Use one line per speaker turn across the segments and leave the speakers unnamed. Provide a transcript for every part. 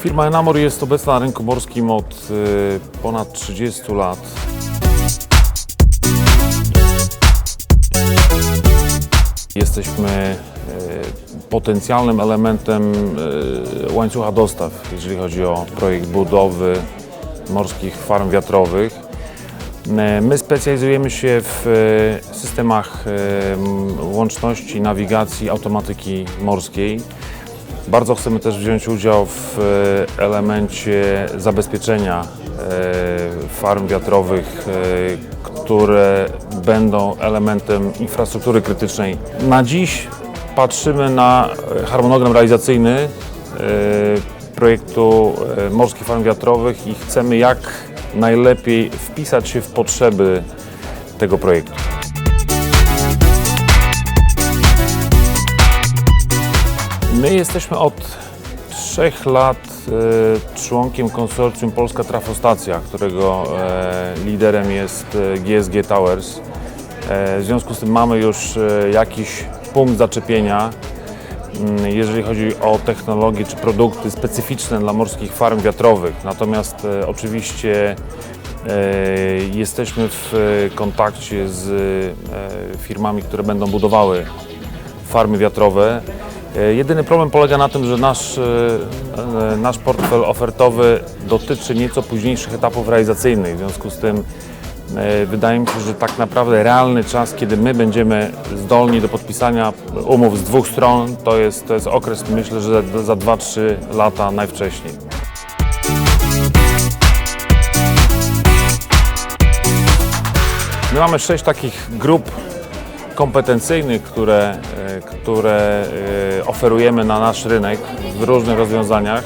Firma Enamor jest obecna na rynku morskim od y, ponad 30 lat. Jesteśmy y, potencjalnym elementem y, łańcucha dostaw, jeżeli chodzi o projekt budowy morskich farm wiatrowych. Y, My specjalizujemy się w systemach łączności, nawigacji, automatyki morskiej. Bardzo chcemy też wziąć udział w e, elemencie zabezpieczenia e, farm wiatrowych, e, które będą elementem infrastruktury krytycznej. Na dziś patrzymy na e, harmonogram realizacyjny e, projektu e, Morskich Farm Wiatrowych i chcemy jak najlepiej wpisać się w potrzeby tego projektu. My jesteśmy od trzech lat e, członkiem konsorcjum Polska Trafostacja, którego e, liderem jest GSG Towers. E, w związku z tym mamy już jakiś punkt zaczepienia, mm, jeżeli chodzi o technologie czy produkty specyficzne dla morskich farm wiatrowych. Natomiast oczywiście jesteśmy w kontakcie z firmami, które będą budowały farmy wiatrowe. E, Jedyny problem polega na tym, że nasz, e, e, nasz portfel ofertowy dotyczy nieco późniejszych etapów realizacyjnych. W związku z tym wydaje mi się, że tak naprawdę realny czas, kiedy my będziemy zdolni do podpisania umów z dwóch stron, to jest, to jest okres, myślę, że za- za 2-3 lata najwcześniej. My mamy sześć takich grup kompetencyjnych, które, e, które e, oferujemy na nasz rynek w różnych rozwiązaniach.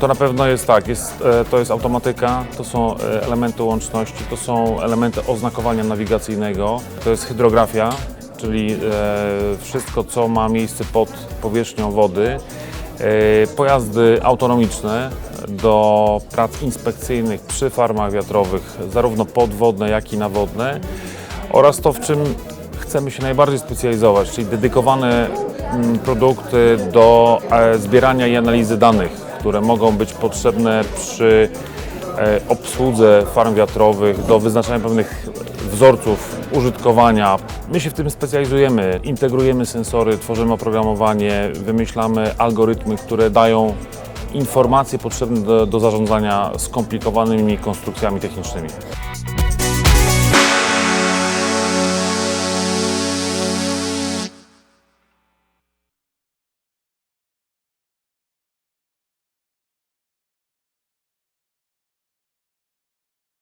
To na pewno jest tak, jest, e, to jest automatyka, to są elementy łączności, to są elementy oznakowania nawigacyjnego, to jest hydrografia, czyli wszystko, co ma miejsce pod powierzchnią wody, pojazdy autonomiczne do prac inspekcyjnych przy farmach wiatrowych, zarówno podwodne, jak i nawodne oraz to, w czym chcemy się najbardziej specjalizować, czyli dedykowane mm, produkty do e, zbierania i analizy danych, które mogą być potrzebne przy e, obsłudze farm wiatrowych, do wyznaczania pewnych wzorców użytkowania. My się w tym specjalizujemy, integrujemy sensory, tworzymy oprogramowanie, wymyślamy algorytmy, które dają informacje potrzebne do, do zarządzania skomplikowanymi konstrukcjami technicznymi.